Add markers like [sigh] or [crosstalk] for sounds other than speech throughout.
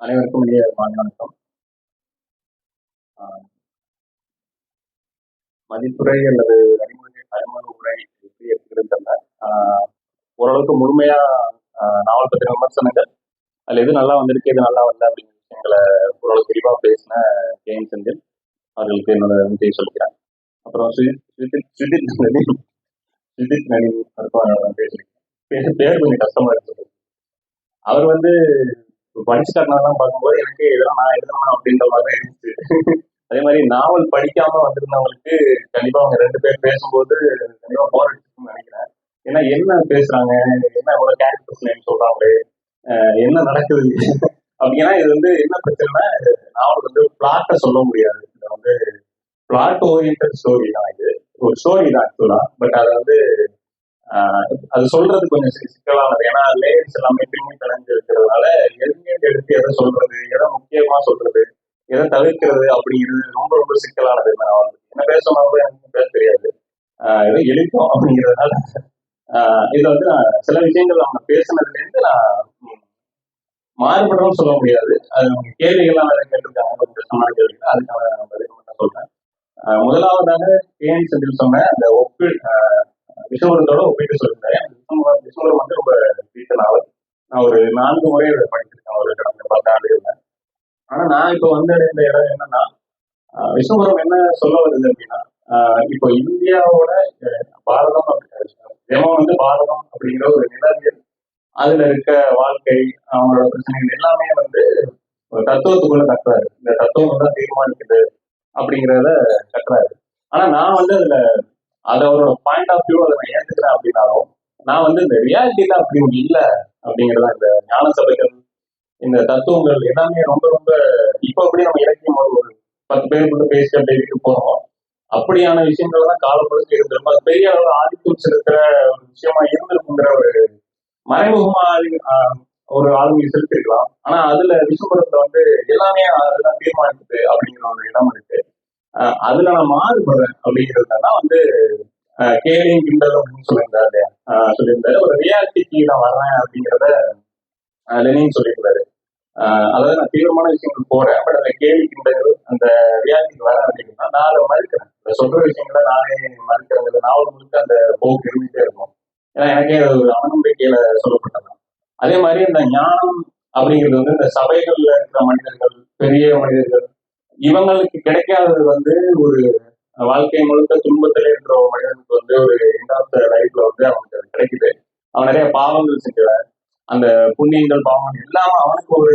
அனைவருக்கும் இனிய வணக்கம். மதிப்புரை அல்லது அறிமுறை அறிமுக உரை எப்படி இருக்கிறது தெரியல. ஆஹ் ஓரளவுக்கு முழுமையா நாவல் பத்திர விமர்சனங்கள் அதுல எது நல்லா வந்திருக்கு எது நல்லா வரல அப்படிங்கிற விஷயங்களை ஓரளவுக்கு தெளிவா பேசின ஜெயின் செந்தில் அவர்களுக்கு என்னோட நன்றியை சொல்லிக்கிறேன். அப்புறம் சுஜித் சுஜித் சுஜித் சுஜித் நவீன் அவருக்கும் பேசியிருக்கேன். பேர் பேர் கொஞ்சம் கஷ்டமா இருக்கு அவர் வந்து படிச்சுட்டாருலாம் பார்க்கும்போது எனக்கு இதெல்லாம் நான் எழுதணும் அப்படின்ற மாதிரி தான் இருந்துச்சு. அதே மாதிரி நாவல் படிக்காம வந்திருந்தவங்களுக்கு கண்டிப்பா அவங்க ரெண்டு பேர் பேசும்போது கண்டிப்பா போர் அடிச்சிருக்குன்னு நினைக்கிறேன். ஏன்னா என்ன பேசுறாங்க? என்ன எவ்வளவு கேரக்டர்ஸ் நேம் சொல்றாங்க? என்ன நடக்குது? அப்படின்னா இது வந்து என்ன பிரச்சனைனா நாவல் வந்து பிளாட்டை சொல்ல முடியாது. இது வந்து பிளாட் ஓரியன்ட் ஸ்டோரி தான் இது. ஒரு ஸ்டோரி தான் ஆக்சுவலா பட் அதை வந்து அது சொல்றது கொஞ்சம் சிக்கலானது ஏன்னா லேயர்ஸ் எல்லாமே பின்னி கலைஞ்சு இருக்கிறதுனால எதுவுமே எடுத்து எதை சொல்றது எதை முக்கியமா சொல்றது எதை தவிர்க்கிறது அப்படிங்கிறது ரொம்ப ரொம்ப சிக்கலானது. நான் வந்து என்ன பேசணும் எனக்கு பேச தெரியாது. ஆஹ் ஏதோ எழுத்தோம் அப்படிங்கிறதுனால. இதை வந்து நான் சில விஷயங்கள் அவங்க பேசுனதுல இருந்து நான் மாறுபடும் சொல்ல முடியாது. அது அவங்க கேள்விகள்லாம் வேற கேட்டிருக்காங்க. கொஞ்சம் கஷ்டமான கேள்விகள். அதுக்கான நான் பதில் மட்டும் சொல்றேன். முதலாவதாக ஏன் செந்தில் சொன்ன அந்த ஒப்பு விஷவரத்தோட ஒப்பிட்டு சொல்லிருந்தேன் விஸ்வரம் வந்து ரொம்ப பிடித்த நாவல் நான் ஒரு நான்கு முறை இதை படிச்சிருக்கேன் ஒரு கடந்த பத்தாண்டுகள்ல ஆனா நான் இப்போ வந்து இந்த இடம் என்னன்னா விஷவரம் என்ன சொல்ல வருது அப்படின்னா இப்போ இந்தியாவோட பாரதம் அப்படி- வந்து பாரதம் அப்படிங்கிற ஒரு நிலவியல் அதுல இருக்க வாழ்க்கை அவங்களோட பிரச்சனைகள் எல்லாமே வந்து ஒரு தத்துவத்துக்குள்ள கட்டுறாரு இந்த தத்துவம் தான் தீர்மானிக்குது அப்படிங்கிறத கட்டுறாரு ஆனா நான் வந்து அதுல அதை அவரோட பாயிண்ட் ஆஃப் வியூ அதை நான் ஏற்றுக்கிறேன் அப்படின்னாலும் நான் வந்து இந்த ரியாலிட்டியில அப்படி ஒன்று இல்லை அப்படிங்கிறத இந்த ஞான சபைகள் இந்த தத்துவங்கள் எல்லாமே ரொம்ப ரொம்ப இப்போ அப்படி நம்ம இலக்கியம் ஒரு பத்து பேர் கூட பேசி அப்படி இருக்கு அப்படியான விஷயங்கள் தான் காலப்பொழுது இருந்திருக்கும். அது பெரிய அளவு ஆதிக்கம் செலுத்துற ஒரு விஷயமா இருந்திருக்குங்கிற ஒரு மறைமுகமா ஒரு ஆளுமை செலுத்திருக்கலாம் ஆனா அதுல விஸ்வபுரத்துல வந்து எல்லாமே அதுதான் தீர்மானிக்குது அப்படிங்கிற ஒரு இடம் இருக்கு. அதுல நான் மாறுபடுறேன் அப்படிங்கிறதுனா வந்து ஆஹ் கேலியும் கிண்டலும் அப்படின்னு சொல்லியிருந்தாரு இல்லையா? ஆஹ் சொல்லியிருந்தாரு. ஒரு ரியாலிட்டிக்கு நான் வர்றேன் அப்படிங்கிறத ஆஹ் லெனின் சொல்லியிருந்தாரு. ஆஹ் அதாவது நான் தீவிரமான விஷயங்கள் போறேன் பட் அந்த கேள்வி கிண்டல் அந்த ரியாலிட்டிக்கு வரேன் அப்படின்னா நான் அதை மறுக்கிறேன். இந்த சொல்ற விஷயங்களை நானே மறுக்கிறேன் நாவல் முழுக்க அந்த போக்கு இருந்துட்டே இருக்கும். ஏன்னா எனக்கே ஒரு அவநம்பிக்கையில சொல்லப்பட்டதான் அதே மாதிரி இந்த ஞானம் அப்படிங்கிறது வந்து இந்த சபைகள்ல இருக்கிற மனிதர்கள் பெரிய மனிதர்கள் இவங்களுக்கு கிடைக்காதது வந்து ஒரு வாழ்க்கை முழுக்க துன்பத்துல இருக்கிற ஒரு மனிதனுக்கு வந்து ஒரு எண்ட் ஆஃப் லைஃப்ல வந்து அவனுக்கு அது கிடைக்குது. அவன் நிறைய பாவங்கள் செஞ்சவன் அந்த புண்ணியங்கள் பாவங்கள் இல்லாம அவனுக்கு ஒரு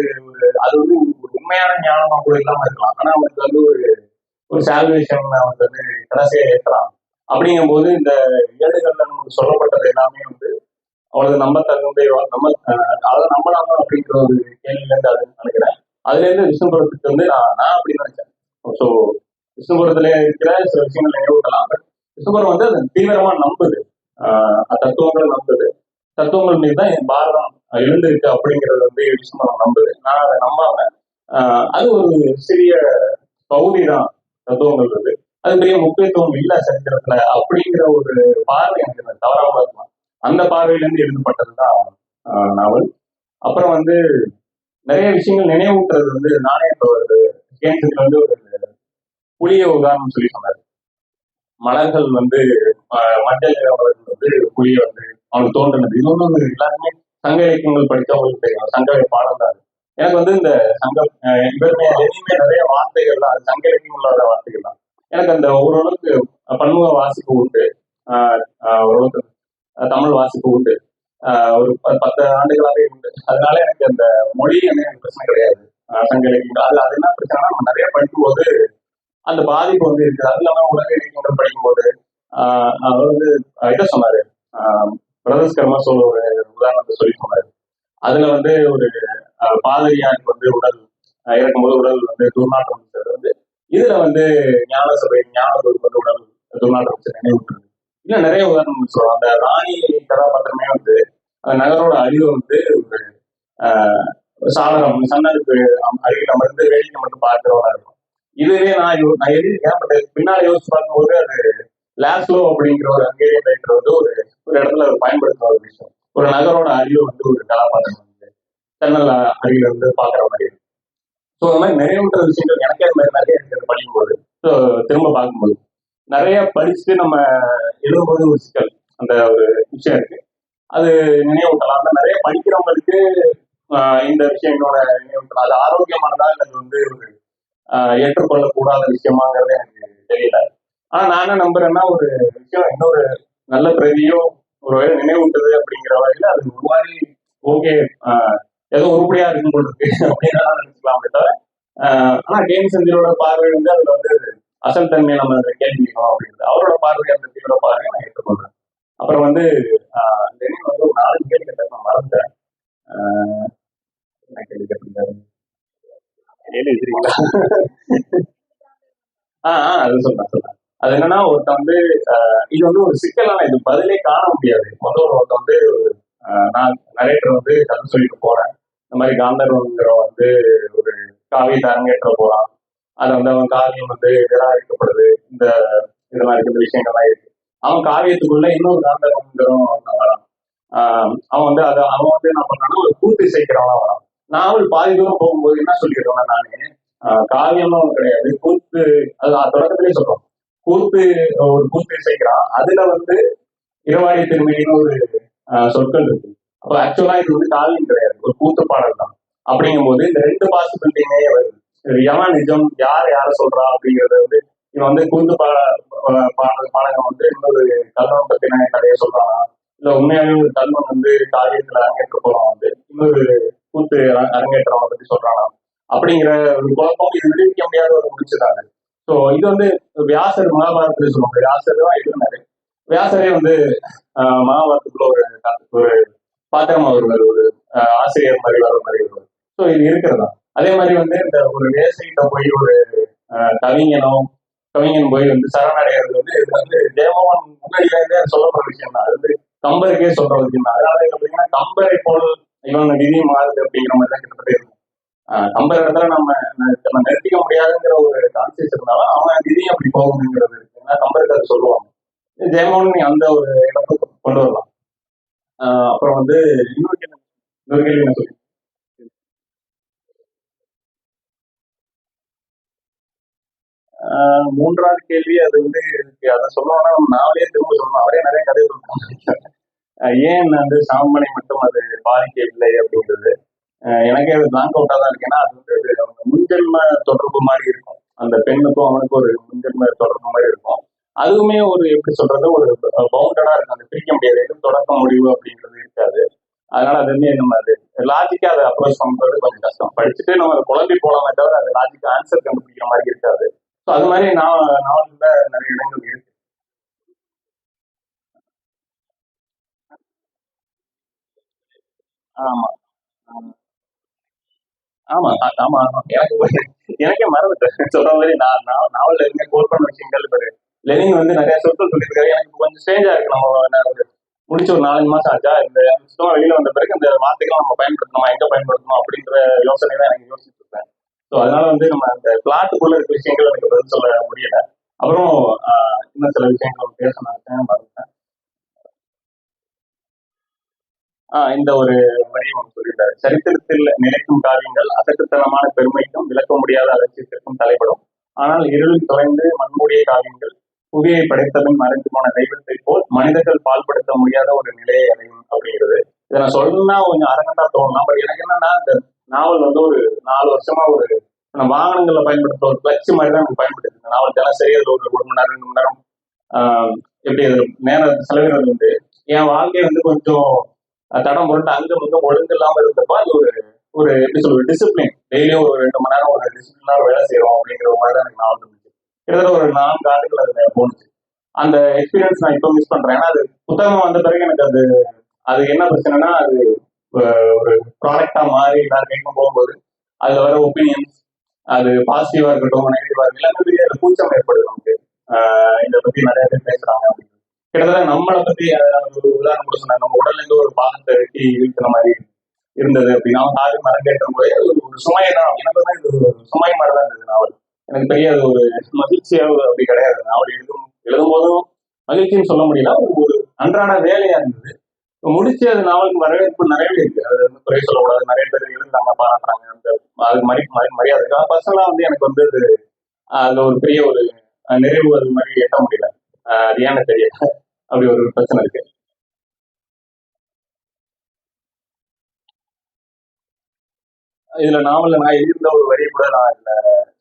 அது வந்து ஒரு உண்மையான ஞானமா கூட இல்லாம இருக்கலாம். ஆனா அவனுக்கு வந்து ஒரு ஒரு சால்வேஷன் அவனுக்கு வந்து கடைசியா ஏற்கலாம் அப்படிங்கும்போது இந்த ஏடுகள்ல நமக்கு சொல்லப்பட்டது எல்லாமே வந்து அவனுக்கு நம்ம தகுந்த நம்ம அஹ், அதை நம்பலாமா அப்படிங்கிற ஒரு கேள்வியில இருந்து அது நினைக்கிறேன் அதுல இருந்து விஷ்ணுபுரத்துக்கு வந்து நான் நான் அப்படி நினைச்சேன். ஸோ விஷ்ணுபுரத்துல இருக்கிற சில விஷயங்கள் நினைவூட்டலாம் பட் விஷ்ணுபுரம் வந்து அது தீவிரமா நம்புது. ஆஹ் நம்புது. தத்துவங்கள் மீது தான் என் பாரதம் எழுந்திருக்கு அப்படிங்கிறது வந்து விஷ்ணுபுரம் நம்புது. நான் அதை நம்பாம அது ஒரு சிறிய பகுதி தான் தத்துவங்கள் இருக்கு அது பெரிய முக்கியத்துவம் இல்ல சரித்திரத்துல. அப்படிங்கிற ஒரு பார்வை எனக்கு தவறாம இருக்கலாம் அந்த பார்வையில இருந்து எழுதப்பட்டது தான் நாவல். அப்புறம் வந்து நிறைய விஷயங்கள் நினைவூட்டுறது வந்து நானே இப்போ ஒரு கேன்சர்ல வந்து ஒரு புளிய உதாரணம் சொல்லி சொன்னார். மலர்கள் வந்து மஞ்சள் மலர்கள் வந்து புளிய வந்து அவனுக்கு தோன்றினது. இது வந்து எல்லாருமே சங்க இலக்கியங்கள் படித்தவங்களுக்கு தெரியும். சங்க பாடம் தான் எனக்கு வந்து இந்த சங்க இவருமே எதுவுமே நிறைய வார்த்தைகள் தான். அது சங்க இலக்கியங்கள் வார்த்தைகள் தான். எனக்கு அந்த ஓரளவுக்கு பன்முக வாசிப்பு உண்டு. ஓரளவுக்கு தமிழ் வாசிப்பு உண்டு. ஒரு பத்து ஆண்டுகளாவே உண்டு. அதனால எனக்கு அந்த மொழி வந்து எனக்கு பிரச்சனை கிடையாது. ஆஹ், சங்க இலக்கியங்கள் அது அது என்ன பிரச்சனைனா நம்ம நிறைய படிக்கும்போது அந்த பாதிப்பு வந்து இருக்குது அது இல்லாம உலக இலக்கியங்கள் படிக்கும்போது ஆஹ் அவர் வந்து இதை சொன்னாரு. பிரதர்ஸ் கர்மா சொல்ல ஒரு உதாரணத்தை சொல்லி சொன்னாரு. அதுல வந்து ஒரு பாதிரியாருக்கு வந்து உடல் இறக்கும்போது உடல் வந்து துர்நாற்றம் வந்து இதுல வந்து ஞான சபை ஞான வந்து உடல் துர்நாற்றம் நினைவு இன்னும் நிறைய உதாரணம் சொல்லலாம் அந்த ராணி கதாபாத்திரமே வந்து அந்த நகரோட அழிவு வந்து ஒரு சாதகம் சன்னருக்கு அருகில் அமர்ந்து வேடிக்கை மட்டும் பார்க்கிறவனா இருக்கும். இதுவே நான் நான் எழுதியிருக்கேன் பட் பின்னாடி யோசிச்சு பார்க்கும்போது அது லாஸ்லோ அப்படிங்கிற ஒரு ஹங்கேரியன் ரைட்டர் வந்து ஒரு ஒரு இடத்துல அது பயன்படுத்துற ஒரு விஷயம். ஒரு நகரோட அறிவு வந்து ஒரு கதாபாத்திரம் வந்து சென்னல் அருகில் வந்து பாக்குற மாதிரி இருக்கும். ஸோ அந்த மாதிரி நிறைவுன்ற விஷயங்கள் எனக்கே அது மாதிரி நிறைய இருக்குது படிக்கும்போது ஸோ திரும்ப பார்க்கும்போது. நிறைய படிச்சுட்டு நம்ம எழுதும்போது ஒரு சிக்கல் அந்த ஒரு விஷயம் இருக்கு. அது நினைவூட்டலாம். அந்த நிறைய படிக்கிறவங்களுக்கு இந்த விஷயங்களோட நினைவூட்டலாம். அது ஆரோக்கியமானதா எனக்கு வந்து ஒரு ஏற்றுக்கொள்ளக்கூடாத விஷயமாங்கிறது எனக்கு தெரியல. ஆனா நான் என்ன நம்புறேன்னா ஒரு விஷயம் இன்னொரு நல்ல பிரதியோ ஒரு வேலை நினைவூட்டுது அப்படிங்கிற வகையில அது ஒரு மாதிரி ஓகே ஏதோ உருப்படியா இருக்கும் போல இருக்கு. அப்படின்னு நினைச்சுக்கலாமே தவிர ஆனா கேம் செந்திலோட பார்வை வந்து அதுல வந்து அசல் தன்மையை நம்ம அதுல அப்படின்றது. அவரோட பார்வை அந்த தீவிர பார்வையை நான் ஏற்றுக்கொள்றேன். அப்புறம் வந்து லெனின் வந்து ஒரு நாலு கேள்வி கேட்டது நான் மறந்துட்டேன். ஆஹ் என்ன கேள்வி கேட்டிருந்தாரு? ஆஹ் ஆஹ் அது சொல்றேன் சொல்றேன். அது என்னன்னா ஒருத்தன் வந்து இது வந்து ஒரு சிக்கலான இது பதிலே காண முடியாது. முதல்ல ஒருத்தன் வந்து ஆஹ் நான் நரேட்டர் வந்து கதை சொல்லிட்டு போறேன். இந்த மாதிரி காந்தர்வங்கிற வந்து ஒரு காவியத்தை அரங்கேற்ற போறான். அதை வந்து அவன் காவியம் வந்து நிராகரிக்கப்படுது இந்த இதெல்லாம் இருக்கு இந்த விஷயங்கள்லாம் இருக்கு. அவன் காவியத்துக்குள்ள இன்னொரு காந்தகம் ஒருத்தன் வரான். ஆஹ் அவன் வந்து அதை அவன் வந்து என்ன பண்றான்னா ஒரு கூத்து சேர்க்கிறவன் வரான். நாவல் பாதி தூரம் போகும்போது என்ன சொல்லிடுவேன் நானு காவியமும் கிடையாது. கூத்து அது தொடக்கத்திலே சொல்றோம். கூத்து ஒரு கூத்து இசைக்கிறான். அதுல வந்து இரவாடி திருமையின்னு ஒரு சொற்கள் இருக்கு. அப்ப ஆக்சுவலா இது வந்து காவியம் கிடையாது. ஒரு கூத்து பாடல் தான் அப்படிங்கும்போது இந்த ரெண்டு பாசிபிலிட்டியுமே வருது. எவன் நிஜம்? யார் யார சொல்றா அப்படிங்கறது வந்து இவன் வந்து கூந்து பாட பாடல் பாடகம் வந்து இன்னொரு கல்வன் பத்தின கதையை சொல்றானா? இல்ல உண்மையாவே ஒரு கல்வன் வந்து காரியத்துல அரங்கேற்ற போறான் வந்து இன்னொரு கூத்து அரங்க- அரங்கேற்றவனை பத்தி சொல்றானா? அப்படிங்கிற ஒரு குழப்பம் இது விடுவிக்க முடியாத ஒரு முடிச்சுதாங்க ஸோ இது வந்து வியாசர் மகாபாரதத்துல சொல்லுவாங்க. வியாசர் தான் எழுதினாரு. வியாசரே வந்து ஆஹ், மகாபாரதத்துக்குள்ள ஒரு ஒரு பாத்திரமா வருவார் ஒரு ஆசிரியர் மாதிரி வர மாதிரி வருவார் ஸோ இது இருக்கிறதா அதே மாதிரி வந்து இந்த ஒரு வேசைகிட்ட போய் ஒரு ஆஹ், கவிஞனும் கவிஞன் போய் வந்து சரணடைகிறது வந்து இது வந்து ஜெயமோகன் முன்னாடியில சொல்லப்படுற விஷயம் தான். அது வந்து கம்பருக்கே சொல்ற விஷயம் தான். அதனால இங்க பாத்தீங்கன்னா கம்பரை போல் இவன் விதி மாறுது அப்படிங்கிற மாதிரி தான் கிட்டத்தட்ட இருக்கும். கம்பர் இடத்துல நம்ம நம்ம நிறுத்திக்க முடியாதுங்கிற ஒரு கான்சியஸ் இருந்தாலும் அவன் விதி அப்படி போகணுங்கிறது இருக்கு. ஏன்னா கம்பருக்கு அது சொல்லுவாங்க. ஜெயமோகன் அந்த ஒரு இடத்துக்கு கொண்டு வரலாம். அப்புறம் வந்து இன்னொரு கேள்வி இன்னொரு கேள்வி என்ன சொல்லி மூன்றாவது கேள்வி அது வந்து அதை சொல்லணும்னா நாளே திரும்ப சொல்லணும். அவரே நிறைய கதை சொல்லுவாங்க ஏன் வந்து சாம்பனை மட்டும் அது பாதிக்கவில்லை அப்படின்றது? எனக்கே அது பிளாங்க் அவுட்டா தான் இருக்கு. ஏன்னா அது வந்து அவங்க முன்ஜென்ம தொடர்பு மாதிரி இருக்கும். அந்த பெண்ணுக்கும் அவனுக்கும் ஒரு முன்ஜென்ம தொடர்பு மாதிரி இருக்கும். அதுவுமே ஒரு எப்படி சொல்றது ஒரு பவுண்டடா இருக்கும். அது பிரிக்க முடியாது. எதுவும் தொடக்க முடிவு அப்படின்றது இருக்காது. அதனால அது வந்து நம்ம அது லாஜிக்கா அதை அப்ரோச் பண்றது கொஞ்சம் கஷ்டம். படிச்சுட்டு நம்ம குழம்பி போலாமே தவிர அது லாஜிக்கா ஆன்சர் கண்டுபிடிக்கிற மாதிரி இருக்காது. அது மாதிரி நான் நாவல்ல நிறைய இடங்கள் இருக்கு. ஆமா. ஆமா ஆமா. ஆமா எனக்கு எனக்கே மறந்துட்டேன். சொல்ற மாதிரி நான் நான் நாவல்ல இருக்க கோல் பண்ண விஷயங்கள் இப்போ லெனின் வந்து நிறைய சொற்கள் சொல்லியிருக்காரு. எனக்கு கொஞ்சம் ஸ்ட்ரேஞ்சா இருக்கு. நம்ம முடிச்ச ஒரு நாலஞ்சு மாசம் ஆச்சா? இந்த சுத்தமா வெளியில வந்த பிறகு இந்த வார்த்தைகள் நம்ம பயன்படுத்தணுமா? எங்க பயன்படுத்தணும்? அப்படின்ற யோசனை தான் எனக்கு யோசிச்சுட்டு இருக்கேன் ஸோ அதனால வந்து நம்ம அந்த பிளாட்டுக்குள்ள இருக்க விஷயங்கள் எனக்கு பதில் சொல்ல முடியல. அப்புறம் ஆஹ், இன்னும் சில விஷயங்கள் பேச மறந்துட்டேன். ஆஹ் இந்த ஒரு வடிவம் ஒன்று சொல்லிட்டாரு சரித்திரத்தில் நிலைக்கும் காரியங்கள் அசட்டுத்தனமான பெருமைக்கும் விளக்க முடியாத அலட்சியத்திற்கும் தலைப்படும். ஆனால் இருளில் தொலைந்து மண்மூடிய காரியங்கள் புவியை படைத்தபின் மறைந்து போன தெய்வத்தை போல் மனிதர்கள் பால்படுத்த முடியாத ஒரு நிலையை அடையும் அப்படிங்கிறது. இதை நான் சொல்லணும்னா கொஞ்சம் அரங்கண்டா தோணலாம். பட் எனக்கு என்னன்னா இந்த நாவல் வந்து ஒரு நாலு வருஷமா ஒரு நம்ம வாகனங்கள்ல பயன்படுத்துற ஒரு கிளச் மாதிரி தான் எனக்கு பயன்படுது இந்த நாவல் தினசரி அதுல ஒரு ஒரு மணி நேரம் ரெண்டு மணி நேரம் எப்படி அது நேரம் செலவிடுறது வந்து என் வாழ்க்கையை வந்து கொஞ்சம் தடம் புரண்டு அங்கே வந்து ஒழுங்கு இல்லாமல் இருந்தப்போ அது ஒரு ஒரு எப்படி சொல்றது டிசிப்ளின் டெய்லியும் ஒரு ரெண்டு மணி நேரம் ஒரு டிசிப்ளினா வேலை செய்யறோம் அப்படிங்கிற மாதிரி தான் எனக்கு நாவல் இருந்துச்சு. கிட்டத்தட்ட ஒரு நான்கு ஆண்டுகள் அது போணுச்சு. அந்த எக்ஸ்பீரியன்ஸ் நான் இப்போ மிஸ் பண்றேன். ஏன்னா அது புத்தகம் வந்த பிறகு எனக்கு அது அது என்ன பிரச்சனைனா அது ஒரு ப்ராடக்டா மாறி எல்லாரும் கேட்கும் போகும்போது அதுல வர ஒப்பீனியன்ஸ் அது பாசிட்டிவா இருக்கட்டும் நெகட்டிவா இருக்கட்டும் எல்லாமே பெரிய கூச்சம் ஏற்படுது நமக்கு. இதை பத்தி நிறைய பேர் பேசுறாங்க அப்படின்னு. கிட்டத்தட்ட நம்மளை பத்தி ஒரு உதாரணம் கூட சொன்னாங்க நம்ம உடல்ல இருந்து ஒரு பாதத்தை வெட்டி இழுக்கிற மாதிரி இருந்தது அப்படின்னா அவன் காது மரம் கேட்டும் போது அது ஒரு சுமை தான். எனக்கு தான் இது ஒரு சுமை மாதிரி தான் இருந்தது நாவல். எனக்கு பெரிய அது ஒரு மகிழ்ச்சியாக அப்படி கிடையாது. நாவல் எழுதும் எழுதும் போதும் மகிழ்ச்சின்னு சொல்ல முடியல. ஒரு அன்றாட வேலையா இருந்தது. முடிச்சு அது நாவலுக்கு வரவேற்பு நிறையவே இருக்கு. அது வந்து குறை சொல்லக்கூடாது. நிறைய பேர் எழுதுறாங்க பாராட்டுறாங்க அந்த அது மறி மரி- மரியாதை இருக்கு. பர்சனலா வந்து எனக்கு வந்து அது அதுல ஒரு பெரிய ஒரு நிறைவு அது மாதிரி எட்ட முடியல. அது ஏன்னு தெரியல அப்படி ஒரு பிரச்சனை இருக்கு. இதுல நாவல்ல நான் எழுதியிருந்த ஒரு வரி கூட நான் இதுல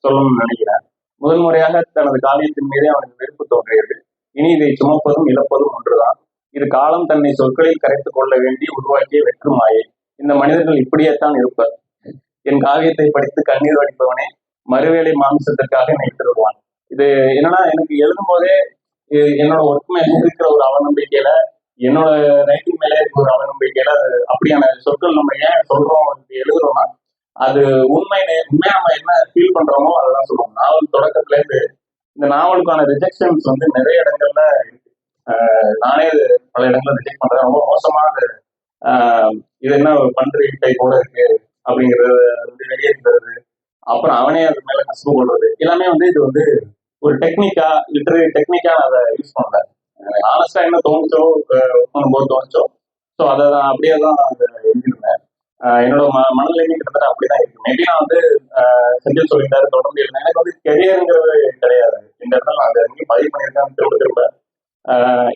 சொல்லணும்னு நினைக்கிறேன். முதல் முறையாக தனது காலியத்தின் மீதே அவனுக்கு வெறுப்பு தோன்றியது. இனி இதை சுமப்பதும் இழப்பதும் ஒன்றுதான். இது காலம் தன்னை சொற்களில் கரைத்துக் கொள்ள வேண்டி உருவாக்கிய வெற்றுமாயை இந்த மனிதர்கள் இப்படியேத்தான் இருப்பர். என் காவியத்தை படித்து கண்ணீர் வடிப்பவனே மறுவேளை மாமிசத்திற்காக என்னை வருவான். இது என்னன்னா எனக்கு எழுதும் போதே என்னோட ஒர்க் மேல இருக்கிற ஒரு அவநம்பிக்கையில என்னோட ரைட்டிங் மேல இருக்கிற ஒரு அவநம்பிக்கையில அது அப்படியான சொற்கள் நம்ம ஏன் சொல்றோம் எழுதுறோம்னா அது உண்மை உண்மையா நம்ம என்ன ஃபீல் பண்றோமோ அதெல்லாம் சொல்லுவோம். நாவல் தொடக்கத்துல இருந்து இந்த நாவலுக்கான ரிஜெக்ஷன்ஸ் வந்து நிறைய இடங்கள்ல இருக்கு நானே அது பல இடங்களில் ரிஜெக்ட் பண்றேன். ரொம்ப மோசமா அது இது என்ன ஒரு டைப் போல இருக்கு அப்படிங்கறது வெளியே வெளியேற்றுறது அப்புறம் அவனே அது மேல கஷ்டம் கொள்றது. எல்லாமே வந்து இது வந்து ஒரு டெக்னிக்கா லிட்டரரி டெக்னிக்கா நான் அதை யூஸ் பண்ணல ஆனஸ்டா என்ன தோணுச்சோ ஒர்க் பண்ணும்போது தோணுச்சோ ஸோ அதை தான் அப்படியே தான் அதை எழுதியிருந்தேன். என்னோட ம மனநிலைமை கிட்டத்தட்ட அப்படிதான் இருக்கு. மேபி நான் வந்து செஞ்சு செந்தில் சொல்லியிருந்தாரு தொடர்ந்து எனக்கு வந்து கெரியருங்கிறது கிடையாது. இந்த இடத்துல நான் அதை எங்கேயும் பதிவு பண்ணியிருக்கேன் திரும்ப திரும்ப.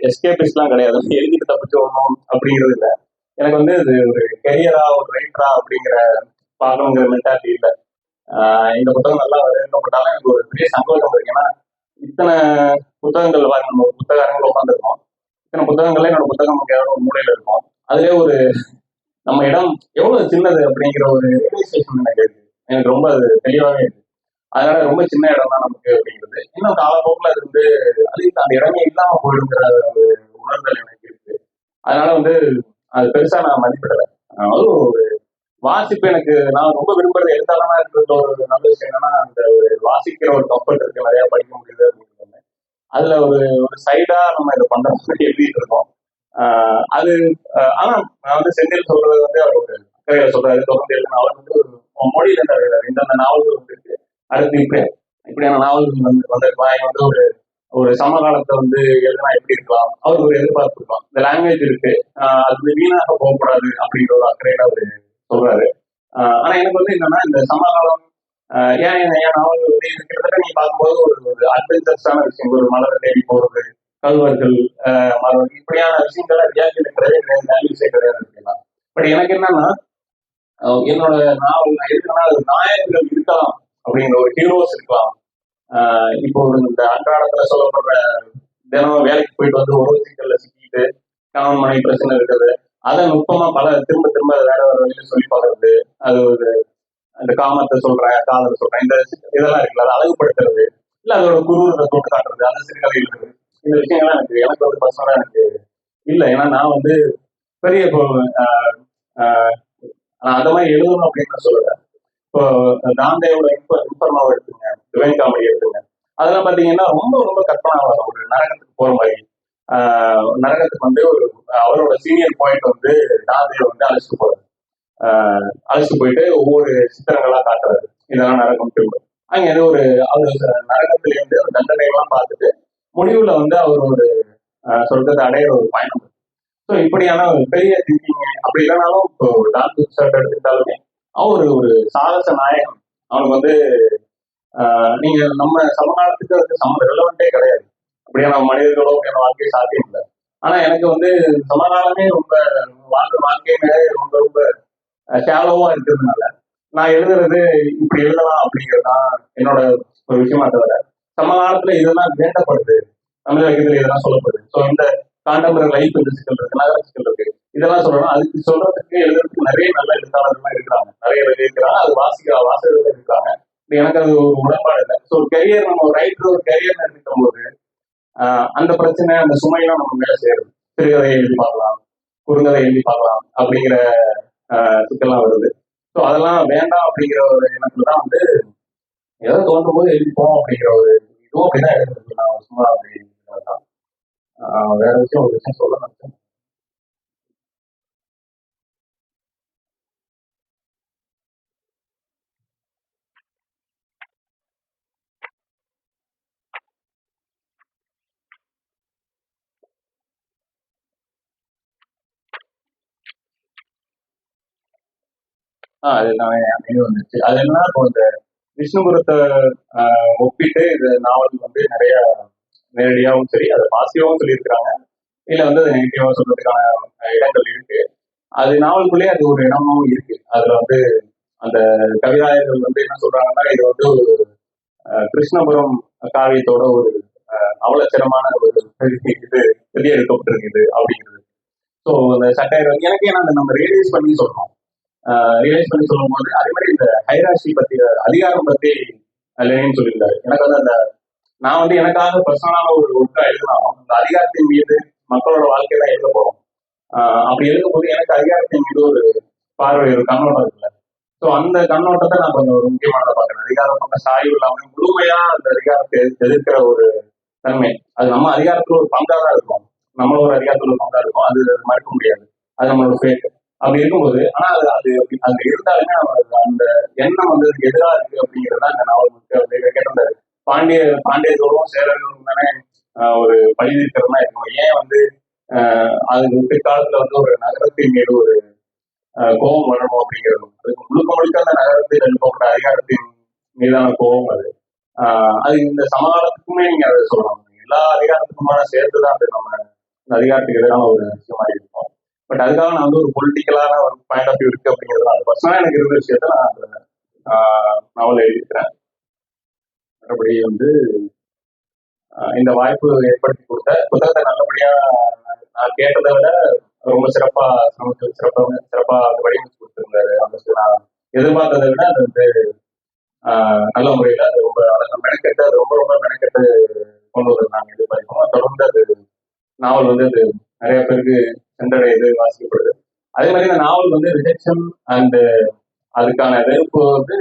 எஸ்கேபிஸ்லாம் கிடையாது. [laughs] எழுதிட்டு தப்பிச்சு வரணும் அப்படிங்கிறது இல்லை. எனக்கு வந்து இது ஒரு கெரியரா ஒரு ரைட்டரா அப்படிங்கிற பார்க்கணுங்கிற மென்டாலிட்டி இல்லை. இந்த புத்தகம் நல்லா வரவேற்கப்பட்டாலும் எனக்கு ஒரு பெரிய சந்தோஷம் இருக்கு. ஏன்னா இத்தனை புத்தகங்கள் வாங்க நம்ம ஒரு உட்காந்துருக்கோம் இத்தனை புத்தகங்கள்ல என்னோட புத்தகம் ஏதாவது ஒரு மூலையில இருக்கும். அதுலேயே ஒரு நம்ம இடம் எவ்வளவு சின்னது அப்படிங்கிற ஒரு ரியலைசேஷன் எனக்கு இருக்கு. எனக்கு ரொம்ப அது தெளிவாகவே இருக்கு. அதனால ரொம்ப சின்ன இடம் தான் நமக்கு அப்படிங்கிறது. இன்னும் காலப்போக்கில் அது வந்து அது அந்த இடமே இல்லாம போயிடுங்கிற ஒரு உணர்தல் எனக்கு இருக்கு. அதனால வந்து அது பெருசா நான் மதிப்பிடலை. அதாவது ஒரு வாசிப்பு எனக்கு நான் ரொம்ப விரும்புறது எழுத்தாளனா இருக்கிறது ஒரு நல்ல விஷயம் என்னன்னா அந்த ஒரு வாசிக்கிற ஒரு கப்பல் இருக்கு நிறைய படிக்க முடியுது அப்படின்னு அதுல ஒரு ஒரு சைடா நம்ம இதை பண்ற மாதிரி எழுதிட்டு இருக்கோம். அது ஆனா நான் வந்து செந்தில் சொல்றது வந்து அவர் ஒரு அக்கறையில சொல்றாரு. தொடர்ந்து எழுதின அவர் வந்து ஒரு மொழியில இருந்து எழுதுறாரு இந்தந்த நாவல்கள் வந்துருக்கு அடுத்து இப்படி இப்படியான நாவல்கள் வந்து வந்திருக்கலாம் இவன் வந்து ஒரு ஒரு சமகாலத்தை வந்து எழுதினா எப்படி இருக்கலாம்? அவருக்கு ஒரு எதிர்பார்ப்பு இருக்கலாம் இந்த லாங்குவேஜ் இருக்கு. ஆஹ் அது வந்து வீணாக போகக்கூடாது அப்படிங்கிற ஒரு அக்கறையில அவர் சொல்றாரு. ஆஹ் ஆனா எனக்கு வந்து என்னன்னா இந்த சமகாலம் ஆஹ் ஏன் ஏன் நாவல் வந்து இது கிட்டத்தட்ட நீங்க பார்க்கும்போது ஒரு ஒரு அட்வென்ச்சர்ஸான விஷயம் ஒரு மலரை தேடி போறது கல்வர்கள் ஆஹ் மலர் இப்படியான விஷயங்கள் ரியாலிட்டியில கிடையவே கிடையாது. வேல்யூஸே கிடையாது அப்படின்னா. பட் எனக்கு என்னன்னா என்னோட நாவல் நான் எதுக்குன்னா அது நாயகர்கள் இருக்கலாம். அப்படிங்கிற ஒரு ஹீரோஸ் இருக்கலாம். இப்போ ஒரு இந்த அன்றாடத்துல சொல்லப்படுற தினம் வேலைக்கு போயிட்டு வந்து ஒரு சிக்கல்ல சிக்கிட்டு கணவன் மனைவி பிரச்சனை இருக்குது. அதை நுட்பமா பல திரும்ப திரும்ப வேற வேற வழியில சொல்லி பார்க்கறது. அது ஒரு அந்த காமத்தை சொல்றேன் காதலை சொல்றேன் இந்த இதெல்லாம் இருக்குல்ல அதை அழகுபடுத்துறது. இல்ல அதோட குரூரத்தை தொட்டு காட்டுறது அந்த சிறுகதை எழுதுறது இந்த விஷயங்கள்லாம் எனக்கு எனக்கு வந்து பர்சனலா எனக்கு இல்லை. ஏன்னா நான் வந்து பெரிய இப்போ ஆஹ் நான் அந்த மாதிரி எழுதணும் அப்படின்னு நான் சொல்லுவேன் இப்போ தாந்தேவோட இன்ப இன்ஃபர்மாவை எடுத்துங்க டிவைன் காமெடி எடுத்துங்க. அதெல்லாம் பாத்தீங்கன்னா ரொம்ப ரொம்ப கற்பனாவாதம் ஒரு நரகத்துக்கு போற மாதிரி. ஆஹ் நரகத்துக்கு வந்து ஒரு அவரோட சீனியர் பாயிண்ட் வந்து தாந்தேவ் வந்து அழைச்சிட்டு போறாரு. அழைச்சிட்டு போயிட்டு ஒவ்வொரு சித்திரங்களா காட்டுறாரு. இதெல்லாம் நரகம் திரும்ப. அங்க ஏதோ ஒரு அவர் நரகத்துலேருந்து ஒரு தண்டனைகள்லாம் பார்த்துட்டு முடிவுல வந்து அவர் ஒரு ஆஹ் அடையிற ஒரு பயணம். ஸோ இப்படியான ஒரு பெரிய திங்கிங் அப்படி இல்லைனாலும் இப்போ டாக்டர் எடுத்துக்கிட்டாலுமே அவர் ஒரு சாகச நாயகம் அவனுக்கு வந்து ஆஹ் நீங்க நம்ம சமகாலத்துக்கு வந்து சம ரெலவெண்டே கிடையாது. அப்படியான மனிதர்களோ அப்படியான வாழ்க்கை சாத்தியம் இல்லை. ஆனா எனக்கு வந்து சமகாலமே ரொம்ப வாழ்ந்த வாழ்க்கையுமே ரொம்ப ரொம்ப சேலவா இருக்கிறதுனால நான் எழுதுறது இப்படி எழுதலாம் அப்படிங்கிறது தான் என்னோட ஒரு விஷயமா தவிர சமகாலத்துல இதெல்லாம் வேண்டப்படுது தமிழ் இலக்கியத்துல இதெல்லாம் சொல்லப்படுது. ஸோ இந்த காண்டம்பர லைஃப் இந்த சிக்கல் இருக்கு. நகர சிக்கல் இருக்கு இதெல்லாம் சொல்லணும். அதுக்கு சொல்றதுக்கு எழுதுறதுக்கு நிறைய நல்ல எழுத்தாளர்கள் இருக்கிறாங்க. நிறைய பேர் இருக்கிறாங்க. அது வாசிக்கிற வாசகர்கள் இருக்காங்க. எனக்கு அது ஒரு உடன்பாடு இல்லை. ஸோ ஒரு கெரியர் நம்ம ஒரு ரைட்டர் ஒரு கெரியர் எடுத்துக்கும் போது அந்த பிரச்சனை அந்த சுமையெல்லாம் நம்ம மேலே சேரும். சிறுகதை எழுதி பார்க்கலாம் குறுங்கதை எழுதி பார்க்கலாம் அப்படிங்கிற சிக்கல்லாம் வருது. ஸோ அதெல்லாம் வேண்டாம் அப்படிங்கிற ஒரு எண்ணத்துல தான் வந்து ஏதோ தோன்றும் போது எழுதிப்போம் அப்படிங்கிற ஒரு இதுவும் அப்படிதான் எழுதுறது நான் சும்மா அப்படி தான். வேற விஷயம் ஒரு விஷயம் சொல்ல நினைச்சேன். ஆஹ் அது நான் நினைவு வந்துச்சு அது என்னன்னா இப்போ இந்த விஷ்ணுபுரத்தை ஆஹ், ஒப்பிட்டு இந்த நாவல் வந்து நிறைய நேரடியாகவும் சரி அதை பாசிட்டிவாகவும் சொல்லியிருக்கிறாங்க. இல்ல வந்து அது நெகட்டிவாக சொல்றதுக்கான இடங்கள் இருக்கு. அது நாவலுக்குள்ளேயே அது ஒரு இடமும் இருக்கு. அதுல வந்து அந்த கவிதாயர்கள் வந்து என்ன சொல்றாங்கன்னா இது வந்து ஒரு கிருஷ்ணபுரம் காவியத்தோட ஒரு அவலச்சரமான ஒரு இது வெளியே எடுக்கப்பட்டிருக்குது அப்படிங்கிறது. ஸோ அந்த சட்டையர் வந்து எனக்கு ஏன்னா நம்ம ரியலைஸ் பண்ணி சொல்றோம். ரியலைஸ் பண்ணி சொல்லும்போது அதே மாதிரி இந்த ஹைராசி பத்தி அதிகாரம் பத்தி லெனின்னு சொல்லியிருந்தாரு. எனக்கு வந்து அந்த நான் வந்து எனக்காக பர்சனலான ஒரு ஒர்க்கா எழுதலாம். அந்த அதிகாரத்தின் மீது மக்களோட வாழ்க்கை தான் எழுத போறோம். அப்படி எழுதும்போது எனக்கு அதிகாரத்தின் மீது ஒரு பார்வை ஒரு கண்ணோட்டம் இருக்குல்ல. ஸோ அந்த கண்ணோட்டத்தை நான் கொஞ்சம் ஒரு முக்கியமானதை பார்க்குறேன். அதிகாரம் பக்கம் சாய்வு இல்லாம முழுமையா அந்த அதிகாரத்தை எதிர்க்கிற ஒரு தன்மை. அது நம்ம அதிகாரத்துல ஒரு பங்கா தான் இருக்கும். நம்மள ஒரு அதிகாரத்துல ஒரு பங்கா இருக்கும். அது மறுக்க முடியாது. அது நம்மளோட ஃபேக் அப்படி இருக்கும்போது ஆனா அது அது அப்படி அங்க இருந்தாலுமே அந்த எண்ணம் வந்து எதிராக இருக்கு அப்படிங்கிறது தான் இந்த நாவல் வந்து கேட்டிருந்தாரு. பாண்டிய பாண்டியர்களும் சேரர்களும் தானே ஒரு பழி இருக்கணும். ஏன் வந்து அது பிற்காலத்துல வந்து ஒரு நகரத்தின் மீது ஒரு கோபம் வரணும் அப்படிங்கிறது அதுக்கு முழுக்க முழுக்க அந்த நகரத்தில் எழுப்பப்பட்ட அதிகாரத்தின் மீதான கோபம் அது. அது இந்த சமகாலத்துக்குமே நீங்க அதை சொல்லலாம் எல்லா அதிகாரத்துக்குமான சேர்த்து தான் அது நம்ம இந்த அதிகாரத்துக்கு எதிரான ஒரு விஷயமா இருக்கும். பட் அதுக்காக நான் வந்து ஒரு பொலிட்டிக்கலான ஒரு பாயிண்ட் ஆஃப் வியூ இருக்கு அப்படிங்கிறது பர்சனலா எனக்கு இருந்த விஷயத்த நான் அந்த நாவல் எழுதியிருக்கிறேன். மற்றபடி வந்து இந்த வாய்ப்பு ஏற்படுத்தி கொடுத்த புத்தகத்தை நல்லபடியா நான் கேட்டதை விட ரொம்ப சிறப்பா சமைச்சு சிறப்பா சிறப்பா அது வடிவமைச்சு கொடுத்துருந்தாரு அந்த நான் எதிர்பார்த்ததை விட அது வந்து நல்ல முறையில அது ரொம்ப அதை மெனக்கெட்டு அது ரொம்ப ரொம்ப மெனக்கெட்டு கொண்டு வந்திருந்தாங்க எதிர்பார்க்கணும் தொடர்ந்து அது நாவல் வந்து அது நிறைய பேருக்கு சென்றடையுது வாசிக்கப்படுது. அதே மாதிரி இந்த நாவல் வந்து ரிஜெக்ஷன் அண்ட் அதுக்கான வெறுப்பு வந்து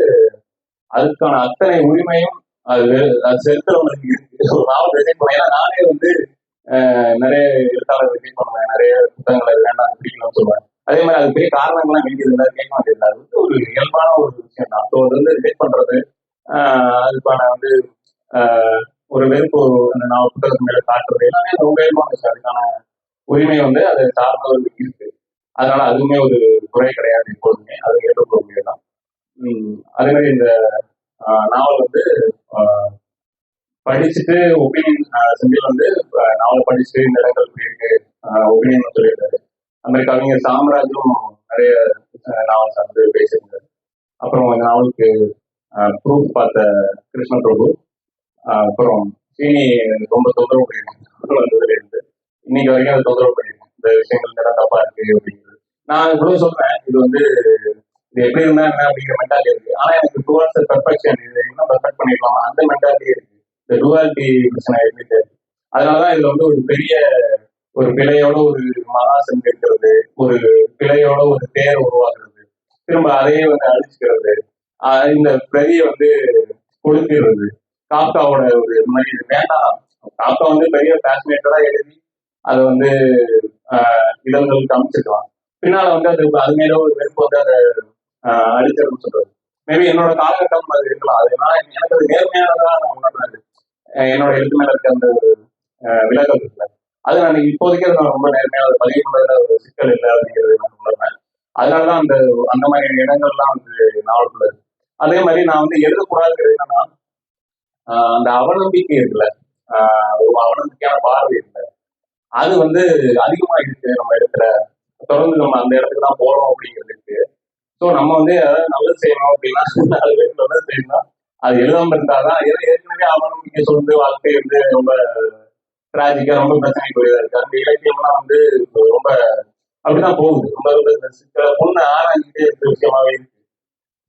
அதுக்கான அத்தனை உரிமையும் அது அது செலுத்துறவங்களுக்கு இருக்கு. ஒரு நாவல் டிசைன் பண்ண. ஏன்னா நானே வந்து நிறைய எழுத்தாளர் டிசைன் பண்ணுவேன் நிறைய புத்தகங்களை வேண்டாம் பிடிக்கணும்னு சொல்லுவேன் அதே மாதிரி அது பெரிய காரணங்கள்லாம் வேண்டியது இல்லை கேட்க வேண்டியது அது வந்து ஒரு இயல்பான ஒரு விஷயம் தான். ஸோ அது வந்து ரிலேட் பண்றது அதுக்கான வந்து ஒரு வெறுப்பு அந்த நான் புத்தகத்து மேல காட்டுறது எல்லாமே ரொம்ப இயல்பான விஷயம். அதுக்கான உரிமை வந்து அது சார்ந்தவர்களுக்கு இருக்கு. அதனால அதுவுமே ஒரு குறை கிடையாது எப்போதுமே. அது ஏற்றுக்கொள்ளக்கூடியது தான் அதே மாதிரி இந்த நாவல் வந்து படிச்சுட்டு ஒப்பீனியன் செந்தில் வந்து நாவல் படிச்சுட்டு இந்த இடங்கள் இப்படி இருக்கு ஒப்பீனியன் சொல்லியிருந்தாரு அந்த மாதிரி கவிஞர் சாம்ராஜும் நிறைய நாவல் சார்ந்து பேசியிருந்தாரு. அப்புறம் கொஞ்ச நாவலுக்கு ப்ரூஃப் பார்த்த கிருஷ்ண பிரபு அப்புறம் சீனி ரொம்ப தொந்தரவு பண்ணியிருந்தேன் இருந்து இன்னைக்கு வரைக்கும் அது தொந்தரவு பண்ணியிருக்கேன் இந்த விஷயங்கள் எல்லாம் தப்பா இருக்கு அப்படிங்கிறது. நான் இவ்வளவு சொல்றேன். இது வந்து இது எப்படி இருந்தா என்ன அப்படிங்கிற மென்டாலிட்டி இருக்கு. ஆனா எனக்கு டுவர்ட்ஸ் பெர்ஃபெக்ஷன் இது என்ன பெர்ஃபெக்ட் பண்ணிடலாம்? அந்த மென்டாலிட்டி இருக்கு. இந்த டுவாலிட்டி பிரச்சனை இருந்துட்டு இருக்கு. அதனாலதான் இதுல வந்து ஒரு பெரிய ஒரு பிழையோட ஒரு மகா இருக்கிறது. ஒரு பிழையோட ஒரு தேர் உருவாக்குறது. திரும்ப அதையே வந்து அழிச்சுக்கிறது. இந்த பிரதியை வந்து கொடுக்கிறது. காப்காவோட ஒரு மாதிரி வேண்டாம். காப்கா வந்து பெரிய பேஷனேட்டடா எழுதி அதை வந்து இளங்களுக்கு அமைச்சிருக்கலாம் பின்னால வந்து அது அது மேல ஒரு வெறுப்பு வந்து அதை ஆஹ் சொல்றது. மேபி என்னோட காலகட்டம் அது இருக்கலாம். அது எனக்கு அது நேர்மையானதா நான் உணர்ந்தது என்னோட எழுத்து மேல இருக்க அந்த ஒரு விலகல் இருக்குல்ல. அது நான் இப்போதைக்கு நான் ரொம்ப நேர்மையா அதை பதிவு பண்றதுல ஒரு சிக்கல் இல்லை அப்படிங்கிறது நான் உணர்றேன் அதனாலதான் அந்த அந்த மாதிரி இடங்கள்லாம் வந்து நாவலுக்குள்ள இருக்கு அதே மாதிரி நான் வந்து எழுதக்கூடாதுங்கிறது என்னன்னா ஆஹ் அந்த அவநம்பிக்கை இருக்குல்ல. ஆஹ் ஒரு அவநம்பிக்கையான பார்வை இல்லை அது வந்து அதிகமா இருக்கு நம்ம இடத்துல. தொடர்ந்து நம்ம அந்த இடத்துக்கு தான் போறோம் அப்படிங்கிறதுக்கு ஸோ நம்ம வந்து ஏதாவது நல்லது செய்யணும் அப்படின்னா நாலு பேர் நல்லது செய்யணும்? அது எழுதாம இருந்தாதான் ஏன்னா ஏற்கனவே அவநம்பிக்கை சொல்ந்து வாழ்க்கை வந்து ரொம்ப டிராஜிக்கா ரொம்ப பிரச்சனைக்குரியதா இருக்கு. அந்த இலக்கியம்லாம் வந்து ரொம்ப அப்படிதான் போகுது. ரொம்ப ரொம்ப சிக்கல பொண்ணு ஆராய்ச்சிட்டே இருக்கிற விஷயமாவே இருக்கு.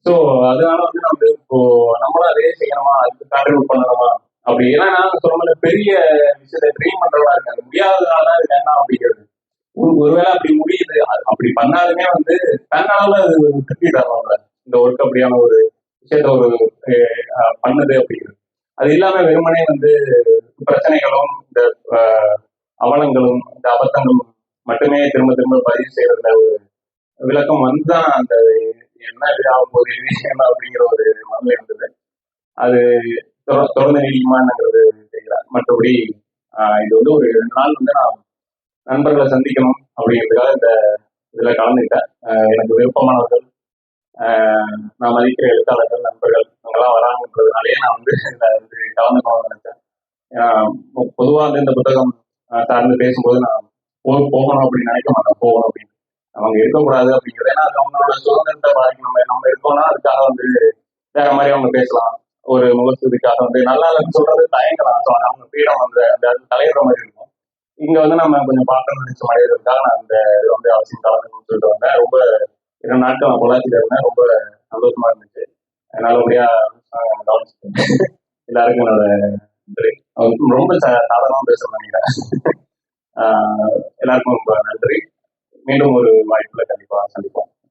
ஸோ அதனால வந்து நம்ம வந்து இப்போ நம்மளும் அதே செய்யணுமா? அதுக்கு கான்ட்ரிபியூட் பண்ணணுமா? அப்படி. ஏன்னா நான் சொல்ல பெரிய விஷயத்தை ட்ரீம் பண்றதா இருக்காங்க முடியாததுனால அது வேண்டாம் அப்படிங்கிறது. ஒரு- ஒருவேளை அப்படி முடியுது. அப்படி பண்ணாலுமே வந்து தன்னால அது ஒரு திருப்தி இந்த ஒர்க் அப்படியான ஒரு விஷயத்த ஒரு பண்ணுது அப்படிங்கிறது அது இல்லாம வெறுமனே வந்து பிரச்சனைகளும் இந்த அவலங்களும் இந்த அபத்தங்களும் மட்டுமே திரும்ப திரும்ப பதிவு செய்யறதுல ஒரு விளக்கம் வந்துதான் அந்த என்ன இது ஆக போகுது என்ன அப்படிங்கிற ஒரு மனநிலை இருந்தது அது தொட- தொடர்ந்து நீடிக்குமாங்கிறது தெரியல மற்றபடி இது வந்து ஒரு ரெண்டு நாள் வந்து நான் நண்பர்களை சந்திக்கணும் அப்படிங்கிறதுக்காக இந்த இதில் கலந்துக்கிட்டேன். எனக்கு விருப்பமானவர்கள் நான் மதிக்கிற எழுத்தாளர்கள் நண்பர்கள் இவங்கெல்லாம் வராங்கன்றதுனாலேயே நான் வந்து இதில் வந்து கலந்துக்கணும்னு நினைச்சேன். பொதுவாக வந்து இந்த புத்தகம் சார்ந்து பேசும்போது நான் போ போகணும் அப்படின்னு நினைக்க மாட்டேன் போகணும் அப்படின்னு. அவங்க இருக்கக்கூடாது அப்படிங்கிறது. ஏன்னா அது அவங்களோட சுதந்திரத்தை பாதிக்கணும் நம்ம இருக்கோம்னா அதுக்காக வந்து வேற மாதிரி அவங்க பேசலாம். ஒரு முகத்துக்காக வந்து நல்லா இல்லைன்னு சொல்றது தயங்கலாம் ஸோ அவங்க ஃப்ரீடம் வந்து அந்த தலையிடுற மாதிரி இருக்கும். இங்க வந்து நம்ம கொஞ்சம் பார்க்கணும்னு நினைச்ச மாதிரி இருந்தா நான் அந்த வந்து அவசியம் கலந்து சொல்லிட்டு வந்தேன். ரொம்ப இரண்டு நாட்கள் நான் பொள்ளாச்சியில இருந்தேன். ரொம்ப சந்தோஷமா இருந்துச்சு. நல்லபடியா ஆஹ் எல்லாருக்கும் என்னோட நன்றி. ரொம்ப சா- சாதாரணமா பேச நினைக்கிறேன். எல்லாருக்கும் ரொம்ப நன்றி. மீண்டும் ஒரு வாய்ப்புல கண்டிப்பா சந்திப்போம்.